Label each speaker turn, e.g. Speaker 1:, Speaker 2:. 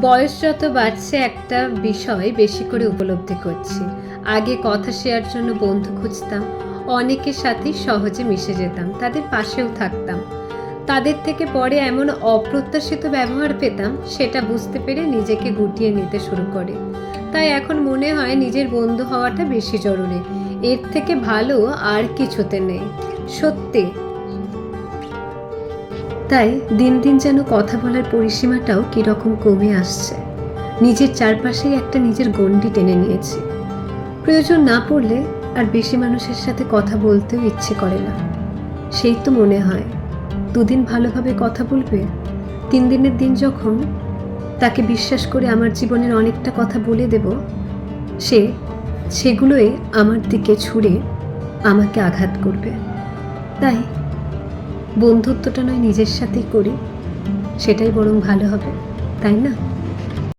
Speaker 1: বয়স যত বাড়ছে একটা বিষয় বেশি করে উপলব্ধি করছি। আগে কথা শেয়ার জন্য বন্ধু খুঁজতাম, অনেকের সাথেই সহজে মিশে যেতাম, তাদের পাশেও থাকতাম। তাদের থেকে পরে এমন অপ্রত্যাশিত ব্যবহার পেতাম, সেটা বুঝতে পেরে নিজেকে গুটিয়ে নিতে শুরু করে। তাই এখন মনে হয় নিজের বন্ধু হওয়াটা বেশি জরুরি। এর থেকে ভালো আর কিছুতে নেই। সত্যি তাই দিন দিন যেন কথা বলার পরিসীমাটাও কীরকম কমে আসছে। নিজের চারপাশেই একটা নিজের গণ্ডি টেনে নিয়েছি। প্রয়োজন না পড়লে আর বেশি মানুষের সাথে কথা বলতেও ইচ্ছে করে না। সেই তো মনে হয়, দুদিন ভালোভাবে কথা বলবে, তিন দিনের দিন যখন তাকে বিশ্বাস করে আমার জীবনের অনেকটা কথা বলে দেব, সে সেগুলোই আমার দিকে ছুঁড়ে আমাকে আঘাত করবে। তাই বন্ধুত্বটা নয় নিজের সাথেই করি সেটাই বরং ভালো হবে তাই না?